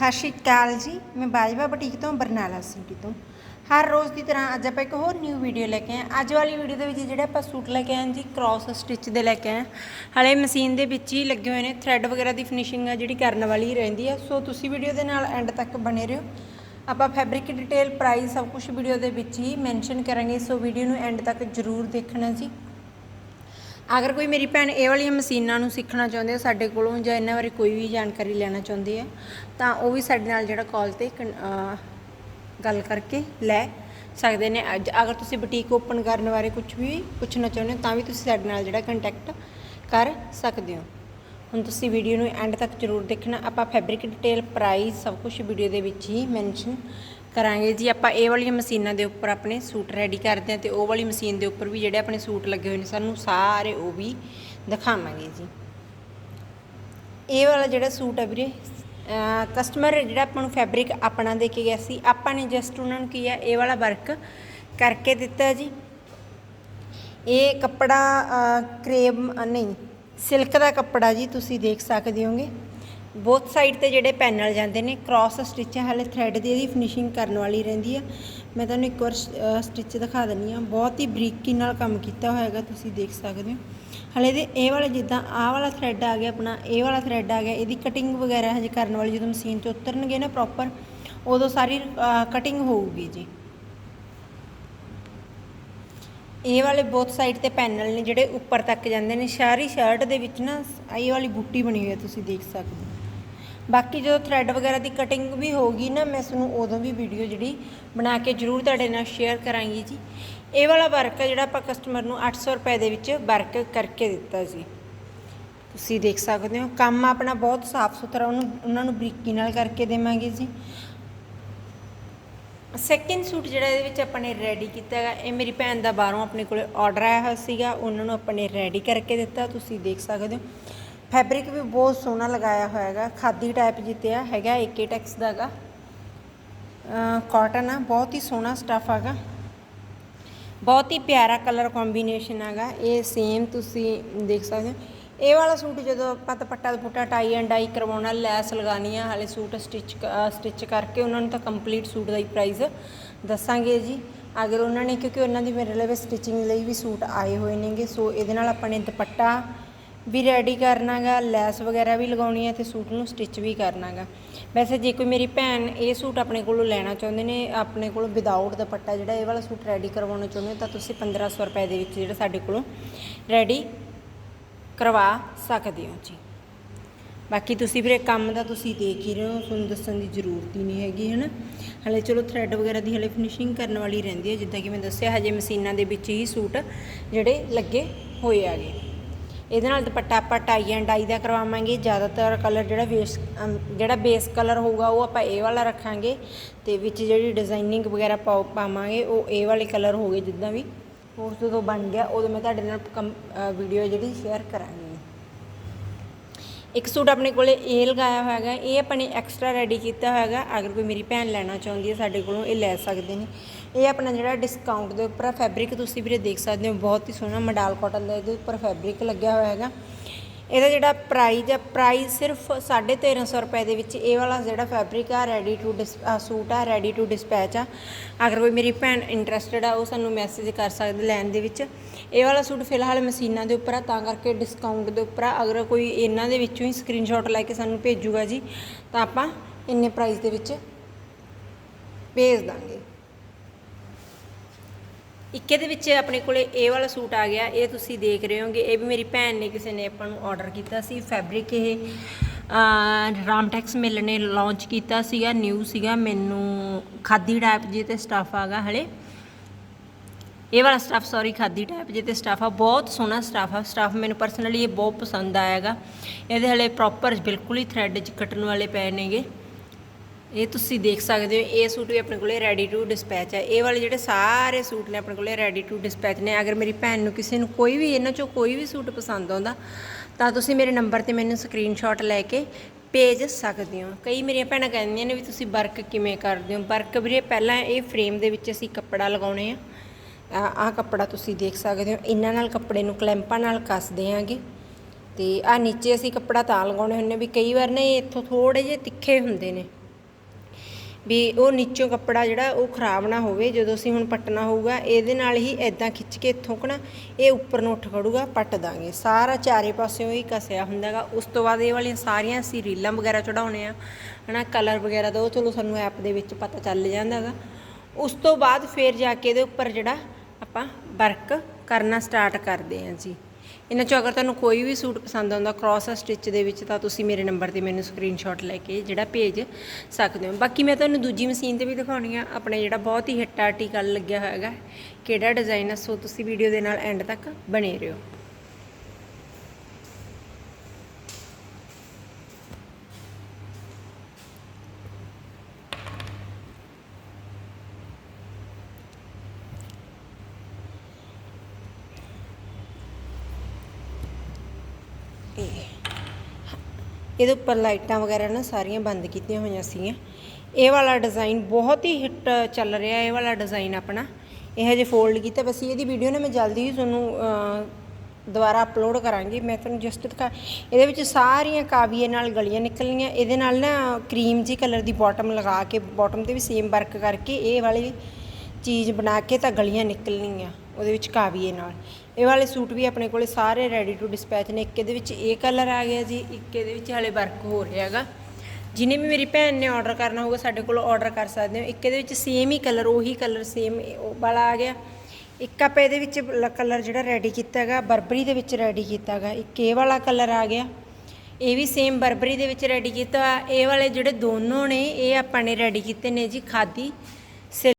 ਸਤਿ ਸ਼੍ਰੀ ਅਕਾਲ ਜੀ, ਮੈਂ ਬਾਜਵਾ ਬੁਟੀਕ ਤੋਂ ਬਰਨਾਲਾ ਸਿਟੀ ਤੋਂ। ਹਰ ਰੋਜ਼ ਦੀ ਤਰ੍ਹਾਂ ਅੱਜ ਆਪਾਂ ਇੱਕ ਹੋਰ ਨਿਊ ਵੀਡੀਓ ਲੈ ਕੇ ਆਏ ਅੱਜ ਵਾਲੀ ਵੀਡੀਓ ਦੇ ਵਿੱਚ ਜਿਹੜੇ ਆਪਾਂ ਸੂਟ ਲੈ ਕੇ ਆਏ ਹਾਂ ਜੀ ਕ੍ਰਾਸ ਸਟਿਚ ਦੇ ਲੈ ਕੇ ਆਏ ਹਾਂ। ਹਲੇ ਮਸ਼ੀਨ ਦੇ ਵਿੱਚ ਹੀ ਲੱਗੇ ਹੋਏ ਨੇ ਥ੍ਰੈਡ ਵਗੈਰਾ ਦੀ ਫਿਨਿਸ਼ਿੰਗ ਆ ਜਿਹੜੀ ਕਰਨ ਵਾਲੀ ਰਹਿੰਦੀ ਆ। ਸੋ ਤੁਸੀਂ ਵੀਡੀਓ ਦੇ ਨਾਲ ਐਂਡ ਤੱਕ ਬਣੇ ਰਹੋ। ਆਪਾਂ ਫੈਬਰਿਕ ਡਿਟੇਲ ਪ੍ਰਾਈਸ ਸਭ ਕੁਝ ਵੀਡੀਓ ਦੇ ਵਿੱਚ ਹੀ ਮੈਂਸ਼ਨ ਕਰਾਂਗੇ। ਸੋ ਵੀਡੀਓ ਨੂੰ ਐਂਡ ਤੱਕ ਜ਼ਰੂਰ ਦੇਖਣਾ ਜੀ। ਅਗਰ ਕੋਈ ਮੇਰੀ ਭੈਣ ਇਹ ਵਾਲੀਆਂ ਮਸ਼ੀਨਾਂ ਨੂੰ ਸਿੱਖਣਾ ਚਾਹੁੰਦੇ ਹੋ ਸਾਡੇ ਕੋਲੋਂ ਜਾਂ ਇਹਨਾਂ ਬਾਰੇ ਕੋਈ ਵੀ ਜਾਣਕਾਰੀ ਲੈਣਾ ਚਾਹੁੰਦੀ ਹੈ, ਤਾਂ ਉਹ ਵੀ ਸਾਡੇ ਨਾਲ ਜਿਹੜਾ ਕਾਲ ਤੇ ਕਨ- ਗੱਲ ਕਰਕੇ ਲੈ ਸਕਦੇ ਨੇ। ਅੱਜ ਅਗਰ ਤੁਸੀਂ ਬੁਟੀਕ ਓਪਨ ਕਰਨ ਬਾਰੇ ਕੁਝ ਵੀ ਪੁੱਛਣਾ ਚਾਹੁੰਦੇ ਹੋ, ਤਾਂ ਵੀ ਤੁਸੀਂ ਸਾਡੇ ਨਾਲ ਜਿਹੜਾ ਕੰਟੈਕਟ ਕਰ ਸਕਦੇ ਹੋ। ਹੁਣ ਤੁਸੀਂ ਵੀਡੀਓ ਨੂੰ ਐਂਡ ਤੱਕ ਜ਼ਰੂਰ ਦੇਖਣਾ। ਆਪਾਂ ਫੈਬਰਿਕ ਡਿਟੇਲ ਪ੍ਰਾਈਸ ਸਭ ਕੁਝ ਵੀਡੀਓ ਦੇ ਵਿੱਚ ਹੀ ਮੈਂਸ਼ਨ ਕਰਾਂਗੇ ਜੀ। ਆਪਾਂ ਇਹ ਵਾਲੀਆਂ ਮਸ਼ੀਨਾਂ ਦੇ ਉੱਪਰ ਆਪਣੇ ਸੂਟ ਰੈਡੀ ਕਰਦੇ ਹਾਂ ਤੇ ਉਹ ਵਾਲੀ ਮਸ਼ੀਨ ਦੇ ਉੱਪਰ ਵੀ ਜਿਹੜੇ ਆਪਣੇ ਸੂਟ ਲੱਗੇ ਹੋਏ ਨੇ, ਸਾਨੂੰ ਸਾਰੇ ਉਹ ਵੀ ਦਿਖਾਵਾਂਗੇ ਜੀ। ਇਹ ਵਾਲਾ ਜਿਹੜਾ ਸੂਟ ਹੈ ਵੀਰੇ ਕਸਟਮਰ ਜਿਹੜਾ ਆਪਾਂ ਨੂੰ ਫੈਬਰਿਕ ਆਪਣਾ ਦੇ ਕੇ ਗਿਆ ਸੀ, ਆਪਾਂ ਨੇ ਜਸਟ ਉਹਨਾਂ ਨੂੰ ਕੀ ਹੈ ਇਹ ਵਾਲਾ ਵਰਕ ਕਰਕੇ ਦਿੱਤਾ ਜੀ। ਇਹ ਕੱਪੜਾ ਕਰੇਬ ਨਹੀਂ ਸਿਲਕ ਦਾ ਕੱਪੜਾ ਜੀ, ਤੁਸੀਂ ਦੇਖ ਸਕਦੇ ਹੋਗੇ। ਬੋਥ ਸਾਈਡ ਤੇ ਜਿਹੜੇ ਪੈਨਲ ਜਾਂਦੇ ਨੇ ਕ੍ਰਾਸ ਸਟਿਚ ਹੈ ਹਲੇ ਥ੍ਰੈਡ ਦੀ ਇਹਦੀ ਫਿਨਿਸ਼ਿੰਗ ਕਰਨ ਵਾਲੀ ਰਹਿੰਦੀ ਆ। ਮੈਂ ਤੁਹਾਨੂੰ ਇੱਕ ਵਾਰ ਸਟਿਚ ਦਿਖਾ ਦਿੰਨੀ ਆ ਬਹੁਤ ਹੀ ਬਰੀਕੀ ਨਾਲ ਕੰਮ ਕੀਤਾ ਹੋਇਆ ਹੈਗਾ, ਤੁਸੀਂ ਦੇਖ ਸਕਦੇ ਹੋ। ਹਲੇ ਦੇ ਇਹ ਵਾਲਾ ਜਿੱਦਾਂ ਆਹ ਵਾਲਾ ਥ੍ਰੈਡ ਆ ਗਿਆ, ਆਪਣਾ ਇਹ ਵਾਲਾ ਥ੍ਰੈਡ ਆ ਗਿਆ, ਇਹਦੀ ਕਟਿੰਗ ਵਗੈਰਾ ਹਜੇ ਕਰਨ ਵਾਲੀ ਜਦੋਂ ਮਸ਼ੀਨ 'ਤੇ ਉਤਰਨਗੇ ਨਾ ਪ੍ਰੋਪਰ ਉਦੋਂ ਸਾਰੀ ਕਟਿੰਗ ਹੋਊਗੀ ਜੀ। ਇਹ ਵਾਲੇ ਬੋਥ ਸਾਈਡ ਤੇ ਪੈਨਲ ਨੇ ਜਿਹੜੇ ਉੱਪਰ ਤੱਕ ਜਾਂਦੇ ਨੇ, ਸਾਰੀ ਸ਼ਰਟ ਦੇ ਵਿੱਚ ਨਾ ਇਹ ਵਾਲੀ ਬੂਟੀ ਬਣੀ ਹੋਈ ਹੈ ਤੁਸੀਂ ਦੇਖ ਸਕਦੇ ਹੋ। ਬਾਕੀ ਜਦੋਂ ਥ੍ਰੈਡ ਵਗੈਰਾ ਦੀ ਕਟਿੰਗ ਵੀ ਹੋਊਗੀ ਨਾ, ਮੈਂ ਤੁਹਾਨੂੰ ਉਦੋਂ ਵੀ ਵੀਡੀਓ ਜਿਹੜੀ ਬਣਾ ਕੇ ਜ਼ਰੂਰ ਤੁਹਾਡੇ ਨਾਲ ਸ਼ੇਅਰ ਕਰਾਂਗੀ ਜੀ। ਇਹ ਵਾਲਾ ਵਰਕ ਹੈ ਜਿਹੜਾ ਆਪਾਂ ਕਸਟਮਰ ਨੂੰ 800 ਰੁਪਏ ਦੇ ਵਿੱਚ ਵਰਕ ਕਰਕੇ ਦਿੱਤਾ ਸੀ ਤੁਸੀਂ ਦੇਖ ਸਕਦੇ ਹੋ, ਕੰਮ ਆਪਣਾ ਬਹੁਤ ਸਾਫ਼ ਸੁਥਰਾ, ਉਹਨੂੰ, ਉਹਨਾਂ ਨੂੰ ਬਰੀਕੀ ਨਾਲ ਕਰਕੇ ਦੇਵਾਂਗੇ ਜੀ। ਸੈਕਿੰਡ ਸੂਟ ਜਿਹੜਾ ਇਹਦੇ ਵਿੱਚ ਆਪਾਂ ਨੇ ਰੈਡੀ ਕੀਤਾ ਹੈਗਾ, ਇਹ ਮੇਰੀ ਭੈਣ ਦਾ ਬਾਹਰੋਂ ਆਪਣੇ ਕੋਲੇ ਆਰਡਰ ਆਇਆ ਹੋਇਆ ਸੀਗਾ, ਉਹਨਾਂ ਨੂੰ ਆਪਾਂ ਨੇ ਰੈਡੀ ਕਰਕੇ ਦਿੱਤਾ, ਤੁਸੀਂ ਦੇਖ ਸਕਦੇ ਹੋ। ਫੈਬਰਿਕ ਵੀ ਬਹੁਤ ਸੋਹਣਾ ਲਗਾਇਆ ਹੋਇਆ ਹੈਗਾ, ਖਾਦੀ ਟਾਈਪ ਜਿੱਤਿਆ ਹੈਗਾ ਏਕੇ ਟੈਕਸ ਦਾ ਹੈਗਾ ਕਾਟਨ ਆ, ਬਹੁਤ ਹੀ ਸੋਹਣਾ ਸਟਫ ਹੈਗਾ ਬਹੁਤ ਹੀ ਪਿਆਰਾ ਕਲਰ ਕੰਬੀਨੇਸ਼ਨ ਹੈਗਾ ਇਹ ਸੇਮ ਤੁਸੀਂ ਦੇਖ ਸਕਦੇ ਹੋ। ਇਹ ਵਾਲਾ ਸੂਟ ਜਦੋਂ ਆਪਾਂ ਦੁਪੱਟਾ ਦੁਪੱਟਾ ਟਾਈ ਐਂਡ ਡਾਈ ਕਰਵਾਉਣਾ, ਲੈਸ ਲਗਾਉਣੀ ਆ ਹਾਲੇ ਸੂਟ ਸਟਿਚ ਸਟਿਚ ਕਰਕੇ ਉਹਨਾਂ ਨੂੰ ਤਾਂ ਕੰਪਲੀਟ ਸੂਟ ਦਾ ਹੀ ਪ੍ਰਾਈਸ ਦੱਸਾਂਗੇ ਜੀ। ਅਗਰ ਉਹਨਾਂ ਨੇ, ਕਿਉਂਕਿ ਉਹਨਾਂ ਦੀ ਮੇਰੇ ਲਈ ਸਟਿਚਿੰਗ ਲਈ ਵੀ ਸੂਟ ਆਏ ਹੋਏ ਨੇਗੇ, ਸੋ ਇਹਦੇ ਨਾਲ ਆਪਾਂ ਨੇ ਦੁਪੱਟਾ ਵੀ ਰੈਡੀ ਕਰਨਾਗਾ, ਲੈਸ ਵਗੈਰਾ ਵੀ ਲਗਾਉਣੀ ਹੈ ਤੇ ਸੂਟ ਨੂੰ ਸਟਿਚ ਵੀ ਕਰਨਾਗਾ। ਵੈਸੇ ਜੇ ਕੋਈ ਮੇਰੀ ਭੈਣ ਇਹ ਸੂਟ ਆਪਣੇ ਕੋਲੋਂ ਲੈਣਾ ਚਾਹੁੰਦੇ ਨੇ, ਆਪਣੇ ਕੋਲੋਂ ਵਿਦਆਊਟ ਦੁਪੱਟਾ ਜਿਹੜਾ ਇਹ ਵਾਲਾ ਸੂਟ ਰੈਡੀ ਕਰਵਾਉਣਾ ਚਾਹੁੰਦੇ ਹੋ, ਤਾਂ ਤੁਸੀਂ 1500 ਰੁਪਏ ਦੇ ਵਿੱਚ ਜਿਹੜਾ ਸਾਡੇ ਕੋਲੋਂ ਰੈਡੀ ਕਰਵਾ ਸਕਦੇ ਹੋ ਜੀ। ਬਾਕੀ ਤੁਸੀਂ ਵੀਰੇ ਕੰਮ ਦਾ ਤੁਸੀਂ ਦੇਖ ਹੀ ਰਹੇ ਹੋ, ਤੁਹਾਨੂੰ ਦੱਸਣ ਦੀ ਜ਼ਰੂਰਤ ਹੀ ਨਹੀਂ ਹੈਗੀ, ਹਨਾ? ਹਲੇ ਚਲੋ ਥ੍ਰੈਡ ਵਗੈਰਾ ਦੀ ਹਲੇ ਫਿਨਿਸ਼ਿੰਗ ਕਰਨ ਵਾਲੀ ਰਹਿੰਦੀ ਹੈ, ਜਿੱਦਾਂ ਕਿ ਮੈਂ ਦੱਸਿਆ, ਹਜੇ ਮਸ਼ੀਨਾਂ ਦੇ ਵਿੱਚ ਹੀ ਸੂਟ ਜਿਹੜੇ ਲੱਗੇ ਹੋਏ ਆਗੇ ਇਹਦੇ ਨਾਲ ਦੁਪੱਟਾ ਆਪਾਂ ਟਾਈ ਐਂਡ ਡਾਈ ਦਾ ਕਰਵਾਵਾਂਗੇ। ਜ਼ਿਆਦਾਤਰ ਕਲਰ ਜਿਹੜਾ ਬੇਸ ਜਿਹੜਾ ਬੇਸ ਕਲਰ ਹੋਊਗਾ, ਉਹ ਆਪਾਂ ਇਹ ਵਾਲਾ ਰੱਖਾਂਗੇ। ਤੇ ਵਿੱਚ ਜਿਹੜੀ ਡਿਜ਼ਾਈਨਿੰਗ ਵਗੈਰਾ ਪਾਉ ਪਾਵਾਂਗੇ, ਉਹ ਇਹ ਵਾਲੇ ਕਲਰ ਹੋਗੇ ਜਿੱਦਾਂ ਵੀ। ਉਸ ਜਦੋਂ ਬਣ ਗਿਆ, ਉਦੋਂ ਮੈਂ ਤੁਹਾਡੇ ਨਾਲ ਵੀਡੀਓ ਜਿਹੜੀ ਸ਼ੇਅਰ ਕਰਾਂਗੀ। ਇੱਕ ਸੂਟ ਆਪਣੇ ਕੋਲੇ ਇਹ ਲਗਾਇਆ ਹੋਇਆ ਹੈਗਾ ਇਹ ਨੇ ਐਕਸਟਰਾ ਰੈਡੀ ਕੀਤਾ ਹੋਇਆ ਹੈਗਾ ਅਗਰ ਕੋਈ ਮੇਰੀ ਭੈਣ ਲੈਣਾ ਚਾਹੁੰਦੀ ਹੈ, ਸਾਡੇ ਕੋਲੋਂ ਇਹ ਲੈ ਸਕਦੇ ਨੇ। ਇਹ ਆਪਣਾ ਜਿਹੜਾ ਡਿਸਕਾਊਂਟ ਦੇ ਉੱਪਰ ਫੈਬਰਿਕ ਤੁਸੀਂ ਵੀਰੇ ਦੇਖ ਸਕਦੇ ਹੋ, ਬਹੁਤ ਹੀ ਸੋਹਣਾ ਮਡਾਲ ਕਾਟਨ ਦਾ ਇਹਦੇ ਉੱਪਰ ਫੈਬਰਿਕ ਲੱਗਿਆ ਹੋਇਆ ਹੈਗਾ ਇਹਦਾ ਜਿਹੜਾ ਪ੍ਰਾਈਜ਼ ਹੈ ਪ੍ਰਾਈਜ਼ ਸਿਰਫ 1350 ਰੁਪਏ ਦੇ ਵਿੱਚ ਇਹ ਵਾਲਾ ਜਿਹੜਾ ਫੈਬਰਿਕ ਆ ਰੈਡੀ ਟੂ ਸੂਟ ਆ ਰੈਡੀ ਟੂ ਡਿਸਪੈਚ ਆ। ਅਗਰ ਕੋਈ ਮੇਰੀ ਭੈਣ ਇੰਟਰਸਟਿਡ ਆ, ਉਹ ਸਾਨੂੰ ਮੈਸੇਜ ਕਰ ਸਕਦੇ ਲੈਣ ਦੇ ਵਿੱਚ। ਇਹ ਵਾਲਾ ਸੂਟ ਫਿਲਹਾਲ ਮਸ਼ੀਨਾਂ ਦੇ ਉੱਪਰ ਆ, ਤਾਂ ਕਰਕੇ ਡਿਸਕਾਊਂਟ ਦੇ ਉੱਪਰ ਆ। ਅਗਰ ਕੋਈ ਇਹਨਾਂ ਦੇ ਵਿੱਚੋਂ ਹੀ ਸਕਰੀਨਸ਼ਾਟ ਲੈ ਕੇ ਸਾਨੂੰ ਭੇਜੂਗਾ ਜੀ, ਤਾਂ ਆਪਾਂ ਇੰਨੇ ਪ੍ਰਾਈਸ ਦੇ ਵਿੱਚ ਭੇਜ ਦਾਂਗੇ। ਇੱਕ ਇਹਦੇ ਵਿੱਚ ਆਪਣੇ ਕੋਲੇ ਇਹ ਵਾਲਾ ਸੂਟ ਆ ਗਿਆ, ਇਹ ਤੁਸੀਂ ਦੇਖ ਰਹੇ ਹੋਗੇ। ਇਹ ਵੀ ਮੇਰੀ ਭੈਣ ਨੇ ਕਿਸੇ ਨੇ ਆਪਾਂ ਨੂੰ ਆਰਡਰ ਕੀਤਾ ਸੀ ਫੈਬਰਿਕ ਇਹ ਰਾਮਟੈਕਸ ਮਿਲ ਨੇ ਲਾਂਚ ਕੀਤਾ ਸੀਗਾ ਨਿਊ ਸੀਗਾ, ਮੈਨੂੰ ਖਾਦੀ ਟਾਈਪ ਜੀ ਤੇ ਸਟਾਫ ਆਗਾ ਹਲੇ। ਇਹ ਵਾਲਾ ਸਟਾਫ ਸੌਰੀ ਖਾਦੀ ਟਾਈਪ ਜੇ ਤੇ ਸਟਾਫ ਆ, ਬਹੁਤ ਸੋਹਣਾ ਸਟਾਫ ਆ। ਸਟਾਫ ਮੈਨੂੰ ਪਰਸਨਲੀ ਇਹ ਬਹੁਤ ਪਸੰਦ ਆਇਆਗਾ ਇਹਦੇ ਹਲੇ ਪ੍ਰੋਪਰ ਬਿਲਕੁਲ ਹੀ ਥ੍ਰੈਡ 'ਚ ਕੱਟਣ ਵਾਲੇ ਪਏ ਨੇਗੇ। ਇਹ ਤੁਸੀਂ ਦੇਖ ਸਕਦੇ ਹੋ, ਇਹ ਸੂਟ ਵੀ ਆਪਣੇ ਕੋਲੇ ਰੈਡੀ ਟੂ ਡਿਸਪੈਚ ਹੈ। ਇਹ ਵਾਲੇ ਜਿਹੜੇ ਸਾਰੇ ਸੂਟ ਨੇ ਆਪਣੇ ਕੋਲੇ ਰੈਡੀ ਟੂ ਡਿਸਪੈਚ ਨੇ। ਅਗਰ ਮੇਰੀ ਭੈਣ ਨੂੰ ਕਿਸੇ ਨੂੰ ਕੋਈ ਵੀ ਇਹਨਾਂ ਚੋਂ ਕੋਈ ਵੀ ਸੂਟ ਪਸੰਦ ਆਉਂਦਾ, ਤਾਂ ਤੁਸੀਂ ਮੇਰੇ ਨੰਬਰ ਤੇ ਮੈਨੂੰ ਸਕਰੀਨਸ਼ਾਟ ਲੈ ਕੇ ਭੇਜ ਸਕਦੇ ਹੋ। ਕਈ ਮੇਰੀਆਂ ਭੈਣਾਂ ਕਹਿੰਦੀਆਂ ਨੇ ਵੀ ਤੁਸੀਂ ਵਰਕ ਕਿਵੇਂ ਕਰਦੇ ਹੋ? ਵਰਕ ਵੀਰੇ, ਪਹਿਲਾਂ ਇਹ ਫਰੇਮ ਦੇ ਵਿੱਚ ਅਸੀਂ ਕੱਪੜਾ ਲਗਾਉਣੇ ਆ। ਆਹ ਕੱਪੜਾ ਤੁਸੀਂ ਦੇਖ ਸਕਦੇ ਹੋ। ਇਹਨਾਂ ਨਾਲ ਕੱਪੜੇ ਨੂੰ ਕਲੈਂਪਾਂ ਨਾਲ ਕੱਸਦੇ ਆਂਗੇ। ਤੇ ਆ ਨੀਚੇ ਅਸੀਂ ਕੱਪੜਾ ਤਾਂ ਲਗਾਉਣੇ ਹੁੰਨੇ ਵੀ ਕਈ ਵਾਰ ਨਾ ਇਹ ਇੱਥੋਂ ਥੋੜੇ ਜਿਹੇ ਤਿੱਖੇ ਹੁੰਦੇ ਨੇ। ਵੀ ਉਹ ਨੀਚੋਂ ਕੱਪੜਾ ਜਿਹੜਾ ਉਹ ਖਰਾਬ ਨਾ ਹੋਵੇ, ਜਦੋਂ ਅਸੀਂ ਹੁਣ ਪੱਟਣਾ ਹੋਊਗਾ, ਇਹਦੇ ਨਾਲ ਹੀ ਐਦਾਂ ਖਿੱਚ ਕੇ ਇੱਥੋਂ ਕਣਾ ਇਹ ਉੱਪਰ ਨੂੰ ਉੱਠ ਖੜੂਗਾ, ਪੱਟ ਦਾਂਗੇ। ਸਾਰਾ ਚਾਰੇ ਪਾਸਿਓਂ ਹੀ ਕਸਿਆ ਹੁੰਦਾਗਾ ਉਸ ਤੋਂ ਬਾਅਦ ਇਹ ਵਾਲੀਆਂ ਸਾਰੀਆਂ ਅਸੀਂ ਰੀਲਾਂ ਵਗੈਰਾ ਚੜਾਉਣੇ ਆ, ਹਨਾ, ਕਲਰ ਵਗੈਰਾ ਦਾ, ਉਹ ਚਲੋ ਸਾਨੂੰ ਐਪ ਦੇ ਵਿੱਚ ਪਤਾ ਚੱਲ ਜਾਂਦਾਗਾ ਉਸ ਤੋਂ ਬਾਅਦ ਫੇਰ ਜਾ ਕੇ ਇਹਦੇ ਉੱਪਰ ਜਿਹੜਾ ਆਪਾਂ ਵਰਕ ਕਰਨਾ ਸਟਾਰਟ ਕਰਦੇ ਹਾਂ ਜੀ। ਇਹਨਾਂ ਚੋਂ ਅਗਰ ਤੁਹਾਨੂੰ ਕੋਈ ਵੀ ਸੂਟ ਪਸੰਦ ਆਉਂਦਾ ਕ੍ਰਾਸ ਸਟਿਚ ਦੇ ਵਿੱਚ, ਤਾਂ ਤੁਸੀਂ ਮੇਰੇ ਨੰਬਰ ਤੇ ਮੈਨੂੰ ਸਕਰੀਨਸ਼ਾਟ ਲੈ ਕੇ ਜਿਹੜਾ ਭੇਜ ਸਕਦੇ ਹੋ। ਬਾਕੀ ਮੈਂ ਤੁਹਾਨੂੰ ਦੂਜੀ ਮਸ਼ੀਨ ਤੇ ਵੀ ਦਿਖਾਉਣੀ ਆ, ਆਪਣੇ ਜਿਹੜਾ ਬਹੁਤ ਹੀ ਹਿੱਟ ਆਰਟੀਕਲ ਲੱਗਿਆ ਹੋਇਆ ਹੈਗਾ, ਕਿਹੜਾ ਡਿਜ਼ਾਈਨ ਆ, ਸੋ ਤੁਸੀਂ ਵੀਡੀਓ ਦੇ ਨਾਲ ਐਂਡ ਤੱਕ ਬਣੇ ਰਹੋ। ਇਹਦੇ ਉੱਪਰ ਲਾਈਟਾਂ ਵਗੈਰਾ ਨਾ ਸਾਰੀਆਂ ਬੰਦ ਕੀਤੀਆਂ ਹੋਈਆਂ ਸੀਗੀਆਂ। ਇਹ ਵਾਲਾ ਡਿਜ਼ਾਈਨ ਬਹੁਤ ਹੀ ਹਿੱਟ ਚੱਲ ਰਿਹਾ ਇਹ ਵਾਲਾ ਡਿਜ਼ਾਈਨ ਆਪਣਾ। ਇਹ ਹਜੇ ਫੋਲਡ ਕੀਤਾ, ਬਸ ਇਹਦੀ ਵੀਡੀਓ ਨਾ ਮੈਂ ਜਲਦੀ ਹੀ ਤੁਹਾਨੂੰ ਦੁਬਾਰਾ ਅਪਲੋਡ ਕਰਾਂਗੀ। ਮੈਂ ਤੁਹਾਨੂੰ ਜਸਟ ਦਿਖਾ, ਇਹਦੇ ਵਿੱਚ ਸਾਰੀਆਂ ਕਾਵੀਏ ਨਾਲ ਗਲੀਆਂ ਨਿਕਲਣੀਆਂ। ਇਹਦੇ ਨਾਲ ਨਾ ਕਰੀਮ ਜੀ ਕਲਰ ਦੀ ਬਾਟਮ ਲਗਾ ਕੇ ਬਾਟਮ ਤੇ ਵੀ ਸੇਮ ਵਰਕ ਕਰਕੇ ਇਹ ਵਾਲੀ ਚੀਜ਼ ਬਣਾ ਕੇ ਤਾਂ ਗਲੀਆਂ ਨਿਕਲਣੀਆਂ। ਉਹਦੇ ਵਿੱਚ ਕਾਵੀਏ ਨਾਲ। ਇਹ ਵਾਲੇ ਸੂਟ ਵੀ ਆਪਣੇ ਕੋਲੇ ਸਾਰੇ ਰੈਡੀ ਟੂ ਡਿਸਪੈਚ ਨੇ। ਇੱਕ ਇਹਦੇ ਵਿੱਚ ਇਹ ਕਲਰ ਆ ਗਿਆ ਜੀ, ਇੱਕ ਇਹਦੇ ਵਿੱਚ ਹਲੇ ਵਰਕ ਹੋ ਰਿਹਾ ਹੈਗਾ। ਜਿਹਨੇ ਵੀ ਮੇਰੀ ਭੈਣ ਨੇ ਆਰਡਰ ਕਰਨਾ ਹੋਊਗਾ, ਸਾਡੇ ਕੋਲ ਆਰਡਰ ਕਰ ਸਕਦੇ ਹੋ। ਇੱਕ ਇਹਦੇ ਵਿੱਚ ਸੇਮ ਹੀ ਕਲਰ ਉਹੀ ਕਲਰ ਸੇਮ ਵਾਲਾ ਆ ਗਿਆ। ਇੱਕ ਆਪਾਂ ਇਹਦੇ ਵਿੱਚ ਕਲਰ ਜਿਹੜਾ ਰੈਡੀ ਕੀਤਾ ਹੈਗਾ, ਬਰਬਰੀ ਦੇ ਵਿੱਚ ਰੈਡੀ ਕੀਤਾ ਹੈਗਾ। ਇੱਕ ਇਹ ਵਾਲਾ ਕਲਰ ਆ ਗਿਆ। ਇਹ ਵੀ ਸੇਮ ਬਰਬਰੀ ਦੇ ਵਿੱਚ ਰੈਡੀ ਕੀਤਾ। ਹੋਇਆ। ਇਹ ਵਾਲੇ ਜਿਹੜੇ ਦੋਨੋਂ ਨੇ, ਇਹ ਆਪਾਂ ਨੇ ਰੈਡੀ ਕੀਤੇ ਨੇ ਜੀ, ਖਾਦੀ।